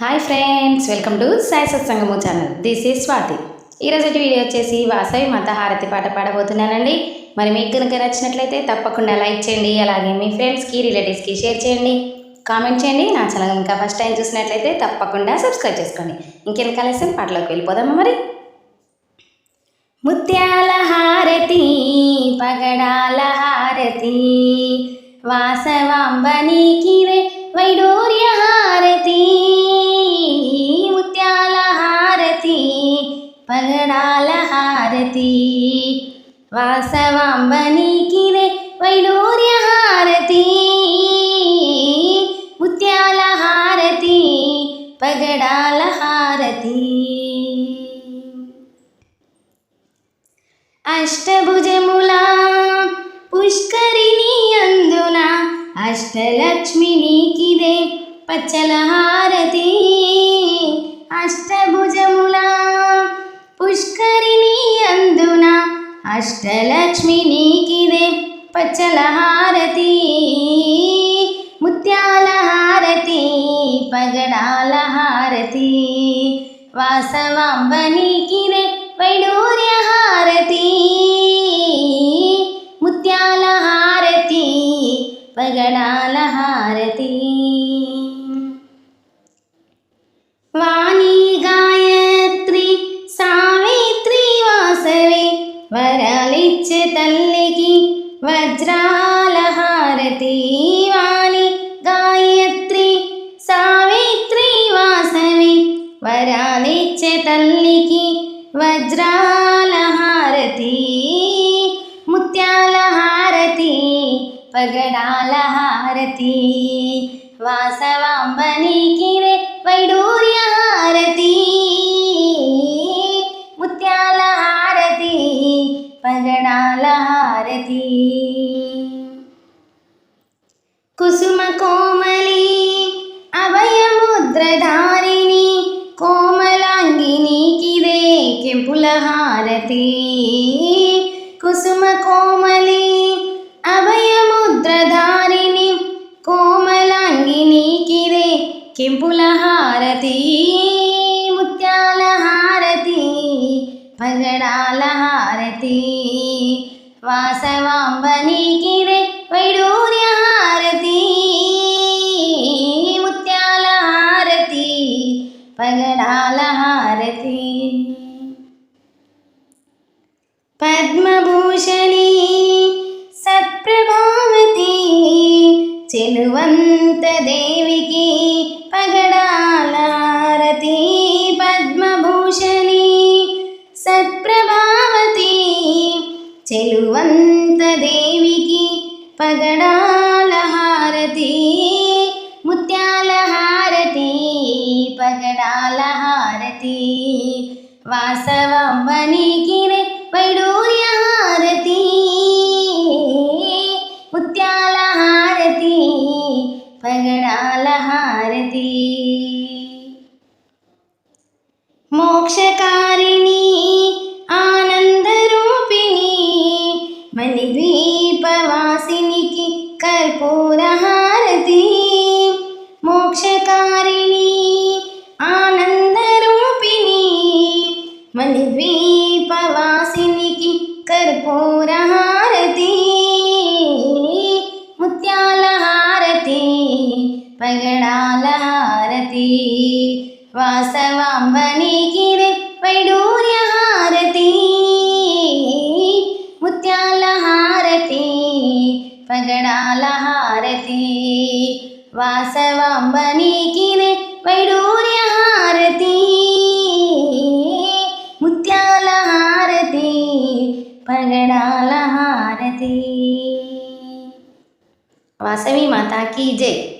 Hi friends welcome to Sai Satsangamu channel this is Swathi ఈరోజు video వచ్చేసి వాసవి మత హారతి పాట పాడబోతున్నానండి. మరి మీకు కనుక నచ్చినట్లయితే తప్పకుండా లైక్ చేయండి అలాగే మీ ఫ్రెండ్స్కి రిలేటివ్స్కి షేర్ చేయండి. కామెంట్ చేయండి. నా ఛానల్ ఇంకా ఫస్ట్ టైం చూసినట్లయితే తప్పకుండా సబ్స్క్రైబ్ చేసుకోండి. ఇంకేం కలిసి పాటలోకి వెళ్ళిపోదామా మరి? ముత్యాల హారతి పగడాల హారతి వాసవాంబనీకిరే వైడూర్య హారతి. ारती वासवाम्बनीकिरे वैडूर्यहारती वैणोर्यहारतीत्यालहारति पगडालहारती अष्टभुजमुला पुष्करिणी अन्दुना अष्टलक्ष्मिणीकिरे पचलहारती अष्टलक्ष्मिनीकिदे किल मुत्यालहारती पगडालहारती पगडालहारति वैडूर्यहारती मुत्यालहारती पगडालहारती। वा వరాలిచ్చే తల్లికి వజ్రాల హారతి వాణి గాయత్రి సావిత్రి వాసవి. వరాలిచ్చే తల్లికి వజ్రాల హారతి ముత్యాల హారతి పగడాల హారతి వాసవాంబనికి రే వైడూర్య కుసుమ కోమలి అభయముద్రధారిణి కోమలాంగినికిదే కెంపుల హారతి. కుసుమ కోమలి అభయముద్రధారిణి కోమలాంగినికిదే కెంపుల హారతి. ముత్యాల హారతి పగడాల హారతి. వాసవాంబ నీకిదే పగడాల హారతి పద్మభూషణి సత్ప్రభావతి చెలువంత దేవికి పగడాల హారతి పద్మభూషణి సత్ప్రభావతి చెలువంత దేవికి పగడాల హారతి వాసవంబనికి రే వైడూర్య హారతి ముత్యాల హారతి పగడాల హారతి మోక్షకారిణి ఆనందరూపిణి మణిద్వీపవాసినికి కర్పూర പകടാലഹാരതി വാസവാംബനിക്കിരെ വൈഡൂര്യഹാരതി മുത്യാലഹാരതി പകടാലഹാരതി വാസവാംബനിക്കിരെ വൈഡൂര്യഹാരതി മുത്യാലഹാരതി പകടാലഹാരതി वासवी माता की जय